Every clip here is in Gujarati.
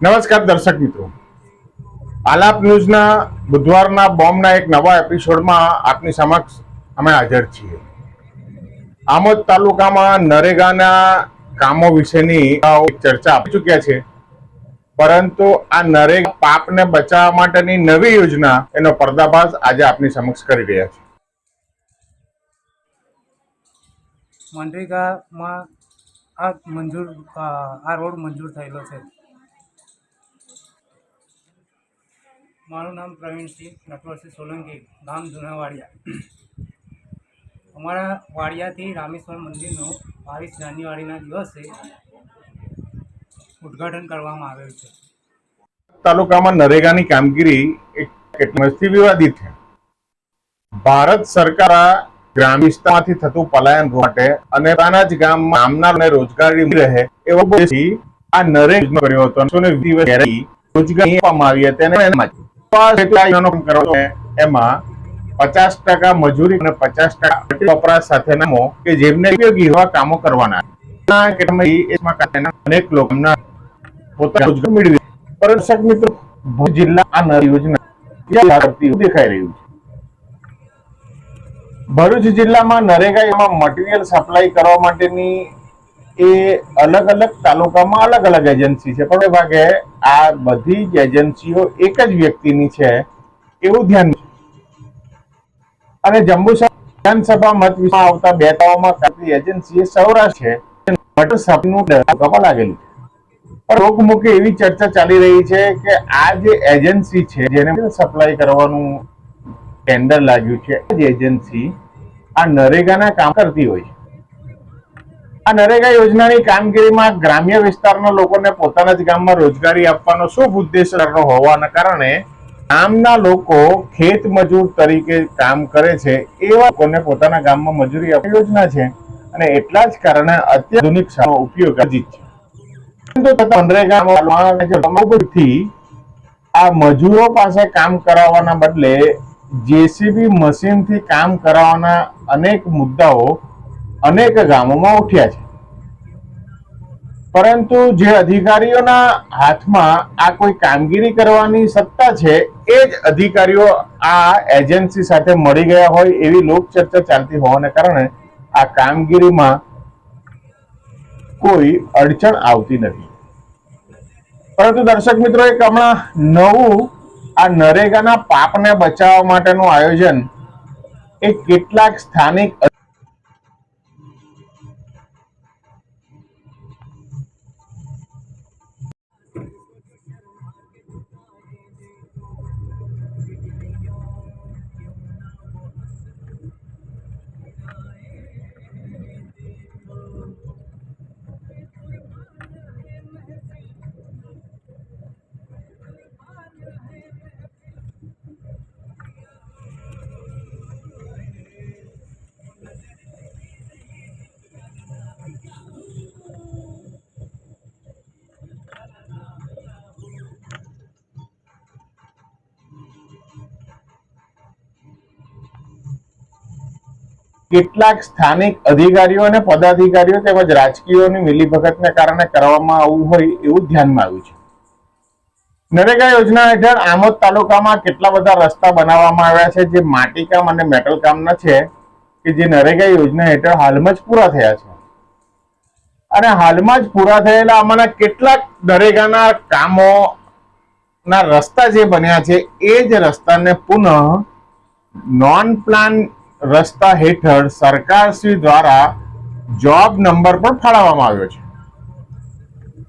નમસ્કાર દર્શક મિત્રો. આલાપ ન્યૂઝના બુધવારના બોમ્બના એક નવા એપિસોડમાં આપની સમક્ષ અમે હાજર છીએ. આમોદ તાલુકામાં નરેગાના કામો વિશેની ચર્ચા આપી ચૂક્યા છે. પરંતુ આ નરેગા પાપને બચાવવા માટેની નવી યોજના એનો પર્દાફાશ આજે આપની સમક્ષ કરી રહ્યા છે. મનરેગામાં આ મંજૂર, આ રોડ મંજૂર થયેલો છે. મારું નામ પ્રવીણસિંહ નટવરસિંહ સોલંકી, ગામ જૂનાવાડિયા. અમારા વાડિયાથી રામેશ્વર મંદિરનું બાવીસ જાન્યુઆરીના દિવસે ઉદ્ઘાટન કરવામાં આવેલ છે. તાલુકામાં નરેગાની કામગીરી કેટલી વિવાદિત છે. ભારત સરકાર ગ્રામ વિસ્તારમાંથી થતું પલાયન માટે અને તાના જ ગામમાં ગામના ને રોજગારી રહે એવો આ નરેગ કર્યો હતો. અને 120 દિવસ ગેરંટી રોજગારી આપવામાં આવી હતી અને એમાં. એમાં પચાસ ટકા મજૂરી અને પચાસ ટકા વપરાશ સાથે નામો કે જેમને ઉપયોગી એવા કામો કરવાના એમાં અનેક લોકોના મેળવી દર્શક ભુજ જિલ્લા આ નવી યોજના દેખાઈ રહ્યું છે ભરૂચ જિલ્લામાં નરેગામાં મટીરિયલ સપ્લાય કરવા માટેની એ અલગ અલગ તાલુકામાં અલગ અલગ એજન્સી છે. પણ ભાગે આ બધી જ એજન્સીઓ એક જ વ્યક્તિની છે એવું ધ્યાન અને જંબુસર વિધાનસભા મત વિસ્તાર આવતા બે તાલુકામાં કરતી એજન્સી સૌરાષ્ટ્ર છે. મટર લાગેલું છે. લોકમુખે એવી ચર્ચા ચાલી રહી છે કે આ જે એજન્સી છે, જેને સપ્લાય કરવાનું ટેન્ડર લાગ્યું છે એજન્સી આ નરેગાના કામ કરતી હોય છે. આ નરેગા યોજનાની કામગીરીમાં ગ્રામ્ય વિસ્તારના લોકોને પોતાના જ ગામમાં રોજગારી આપવાનો શુભ ઉદ્દેશ હોવાના કારણે ગામના લોકો ખેત મજૂર તરીકે કામ કરે છે એવા લોકોને પોતાના ગામમાં મજૂરી આપવાની યોજના છે અને એટલા જ કારણે અત્યાધુનિક ઉપયોગ હજી છે. આ મજૂરો પાસે કામ કરાવવાના બદલે જેસીબી મશીનથી કામ કરાવવાના અનેક મુદ્દાઓ અનેક ગામોમાં ઉઠ્યા છે. પરંતુ જે અધિકારીઓના હાથમાં આ કોઈ કામગીરી કરવાની સત્તા છે, એ જ અધિકારીઓ આ એજન્સી સાથે મળી ગયા હોય એવી લોકચર્ચા ચાલતી હોવાને કારણે આ કામગીરીમાં કોઈ અડચણ આવતી નથી. પરંતુ દર્શક મિત્રો, એક હમણાં નવું આ નરેગાના પાપને બચાવવા માટેનું આયોજન એ કેટલાક સ્થાનિક કેટલાક સ્થાનિક અધિકારીઓ અને પદાધિકારીઓ તેમજ રાજકીયોની મિલીભગતને કારણે કરવામાં આવવું હોય એવું ધ્યાનમાં આવ્યું છે. નરેગા યોજના હેઠળ આમોદ તાલુકામાં કેટલા બધા રસ્તા બનાવવામાં આવ્યા છે, જે માટીકામ અને મેટલ કામના છે, કે જે નરેગા યોજના હેઠળ હાલમાં જ પૂરા થયા છે. અને હાલમાં જ પૂરા થયેલા આમાંના કેટલાક નરેગાના કામો ના રસ્તા જે બન્યા છે, એ જ રસ્તાને પુનઃ નોન પ્લાન રસ્તા હેઠળ સરકારશ્રી દ્વારા જોબ નંબર પણ ફાળવવામાં આવ્યો છે.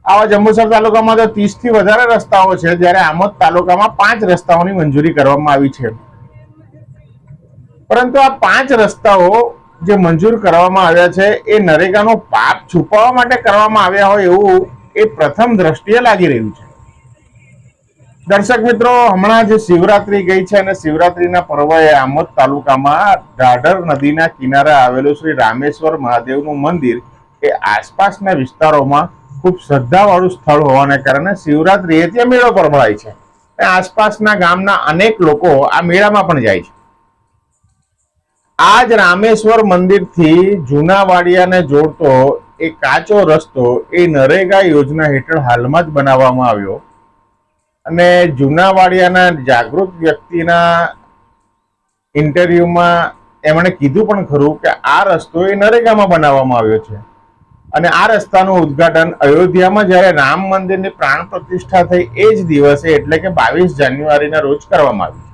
આવા જંબુસર તાલુકામાં તો ત્રીસથી વધારે રસ્તાઓ છે, જ્યારે આમોદ તાલુકામાં પાંચ રસ્તાઓની મંજૂરી કરવામાં આવી છે. પરંતુ આ પાંચ રસ્તાઓ જે મંજૂર કરવામાં આવ્યા છે, એ નરેગાનો પાપ છુપાવવા માટે કરવામાં આવ્યા હોય એવું એ પ્રથમ દ્રષ્ટિએ લાગી રહ્યું છે. દર્શક મિત્રો, હમણાં જે શિવરાત્રી ગઈ છે અને શિવરાત્રીના પર્વએ આમોદ તાલુકામાં ઢાઢર નદીના કિનારે આવેલું શ્રી રામેશ્વર મહાદેવનું મંદિર એ આસપાસના વિસ્તારોમાં ખૂબ શ્રદ્ધાવાળું સ્થળ હોવાને કારણે શિવરાત્રીએ ત્યાં મેળો પરભળાય છે. અને આસપાસના ગામના અનેક લોકો આ મેળામાં પણ જાય છે. આ જ રામેશ્વર મંદિરથી જૂના વાડિયાને જોડતો એ કાચો રસ્તો એ નરેગા યોજના હેઠળ હાલમાં જ બનાવવામાં આવ્યો. અને જૂના વાડિયાના જાગૃત વ્યક્તિના ઇન્ટરવ્યુમાં એમણે કીધું પણ ખરું કે આ રસ્તો એ નરેગામાં બનાવવામાં આવ્યો છે. અને આ રસ્તાનું ઉદ્ઘાટન અયોધ્યામાં જ્યારે રામ મંદિરની પ્રાણ પ્રતિષ્ઠા થઈ એ જ દિવસે એટલે કે બાવીસ જાન્યુઆરીના રોજ કરવામાં આવ્યું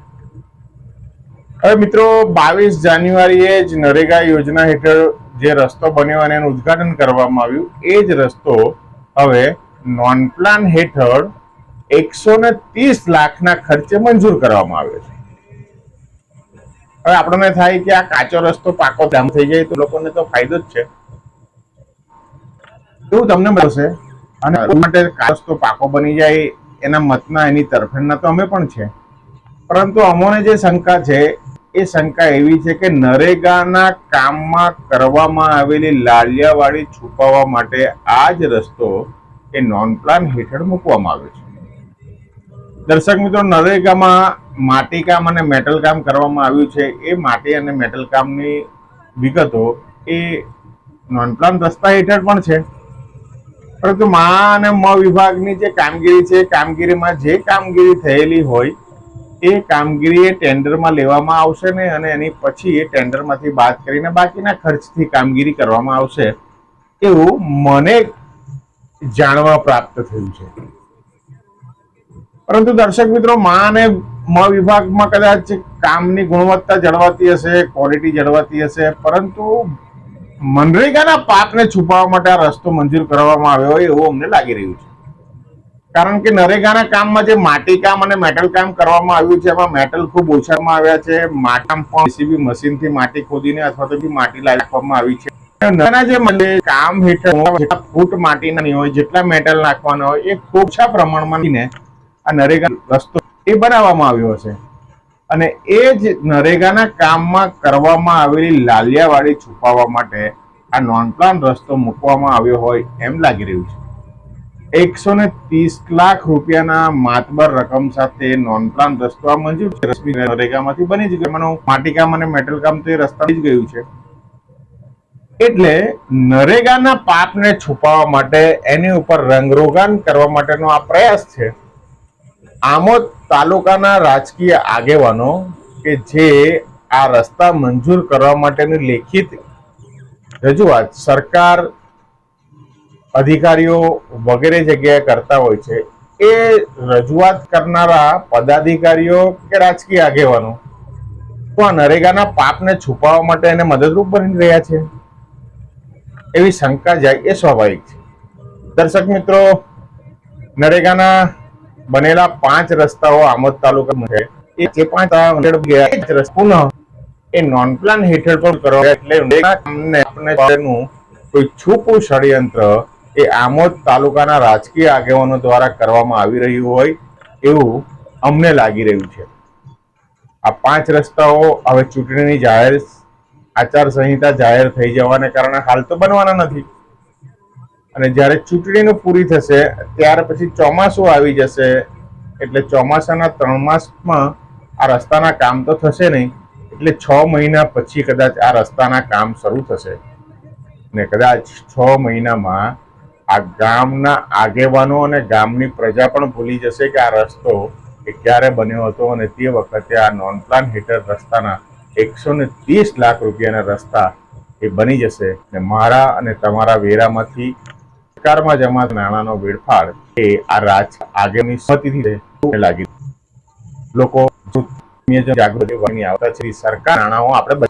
હવે મિત્રો, બાવીસ જાન્યુઆરીએ જ નરેગા યોજના હેઠળ જે રસ્તો બન્યો અને એનું ઉદ્ઘાટન કરવામાં આવ્યું, એ જ રસ્તો હવે નોન પ્લાન હેઠળ એકસો ને ત્રીસ લાખના ખર્ચે મંજૂર કરવામાં આવ્યો છે. હવે આપણને થાય કે આ કાચો રસ્તો પાકો ધામ થઈ જાય તો લોકોને તો ફાયદો જ છે. એવું તમને મળશે અને માટે રસ્તો પાકો બની જાય એના મતના એની તરફેણના તો અમે પણ છે. પરંતુ અમોને જે શંકા છે, એ શંકા એવી છે કે નરેગાના કામમાં કરવામાં આવેલી લાલિયાવાડી છુપાવવા માટે આ જ રસ્તો એ નોન પ્લાન હેઠળ મૂકવામાં આવ્યો છે. દર્શક મિત્રો, નરેગામાં માટીકામ અને મેટલ કામ કરવામાં આવ્યું છે. એ માટી અને મેટલ કામની વિગતો એ નોન પ્લાન રસ્તા હેઠળ પણ છે. પરંતુ મા અને મ વિભાગની જે કામગીરી છે, કામગીરીમાં જે કામગીરી થયેલી હોય, એ કામગીરી એ ટેન્ડરમાં લેવામાં આવશે ને અને એની પછી એ ટેન્ડરમાંથી બાદ કરીને બાકીના ખર્ચથી કામગીરી કરવામાં આવશે. એવું મને જાણવા પ્રાપ્ત થયું છે. પરંતુ દર્શક મિત્રો, મા અને મ વિભાગમાં કદાચ કામની ગુણવત્તા જળવાતી હશે ક્વોલિટી જળવાતી હશે, પરંતુ મનરેગાના પાકને છુપાવવા માટે આ રસ્તો મંજૂર કરવામાં આવ્યો હોય એવું અમને લાગી રહ્યું છે. કારણ કે નરેગાના કામમાં જે માટી કામ અને મેટલ કામ કરવામાં આવ્યું છે, એમાં મેટલ ખૂબ ઓછામાં આવ્યા છે. માટામ પણ જેસીબી મશીનથી માટી ખોદીને અથવા તો બી માટી લાવવામાં આવી છે. નાના જે મને કામ હેઠળ ફૂટ માટીના નહીં હોય, જેટલા મેટલ નાખવાના હોય, એ ઓછા પ્રમાણમાં આ નરેગા રસ્તો એ બનાવવામાં આવ્યો હશે અને એ જ નરેગાના કામમાં કરવામાં આવેલી લાલિયાવાડી છુપાવવા માટે આ નોન પ્લાન રસ્તો મૂકવામાં આવ્યો હોય એમ લાગી રહ્યું છે. એકસો ને ત્રીસ લાખ રૂપિયાના માતબર રકમ સાથે નોન પ્લાન રસ્તો આ મંજૂર છે. રશ્મિ નરેગામાંથી બની જ ગયો. માટીકામ અને મેટલ કામ તો એ રસ્તા જ ગયું છે. એટલે નરેગાના પાપને છુપાવવા માટે એની ઉપર રંગરોગાન કરવા માટેનો આ પ્રયાસ છે. આમોદ તાલુકાના રાજકીય આગેવાનો કે જે આ રસ્તા મંજૂર કરવા માટેની લેખિત રજૂઆત સરકાર અધિકારીઓ વગેરે જગ્યાએ કરતા હોય છે, એ રજૂઆત કરનારા પદાધિકારીઓ કે રાજકીય આગેવાનો તો આ નરેગાના પાપને છુપાવવા માટે એને મદદરૂપ બની રહ્યા છે. એવી શંકા જાય એ સ્વાભાવિક છે. દર્શક મિત્રો, નરેગાના બનેલા પાંચ રસ્તાઓ આમોદ તાલુકામાં છે. એ જે પાંચ ગયા પુનઃ એ નોન પ્લાન હેઠળ પણ કરવા એટલે નરેગા કામને આપણે કોઈ છૂપું ષડયંત્ર એ આમોદ તાલુકાના રાજકીય આગેવાનો દ્વારા કરવામાં આવી રહ્યું હોય એવું અમને લાગી રહ્યું છે. આ પાંચ રસ્તાઓ હવે ચૂંટણીની જાહેર આચાર સંહિતા જાહેર થઈ જવાને કારણે હાલ તો બનવાના નથી. અને જ્યારે ચૂંટણીનું પૂરી થશે, ત્યાર પછી ચોમાસું આવી જશે, એટલે ચોમાસાના ત્રણ માસમાં આ રસ્તાના કામ તો થશે નહીં, એટલે છ મહિના પછી કદાચ આ રસ્તાના કામ શરૂ થશે. ને કદાચ છ મહિનામાં આ ગામના આગેવાનો અને ગામની પ્રજા પણ ભૂલી જશે કે આ રસ્તો એ ક્યારે બન્યો હતો અને તે વખતે આ નોન પ્લાન હેઠળ રસ્તાના એકસો ને ત્રીસ લાખ રૂપિયાના રસ્તા એ બની જશે. ને મારા અને તમારા વેરામાંથી સરકારમાં જમા નાણાંનો વેડફાળ એ આ રાજ આગળની સહમતિથી લાગી લોકો જાગૃતિ આવતા છે. સરકાર નાણાંઓ આપણે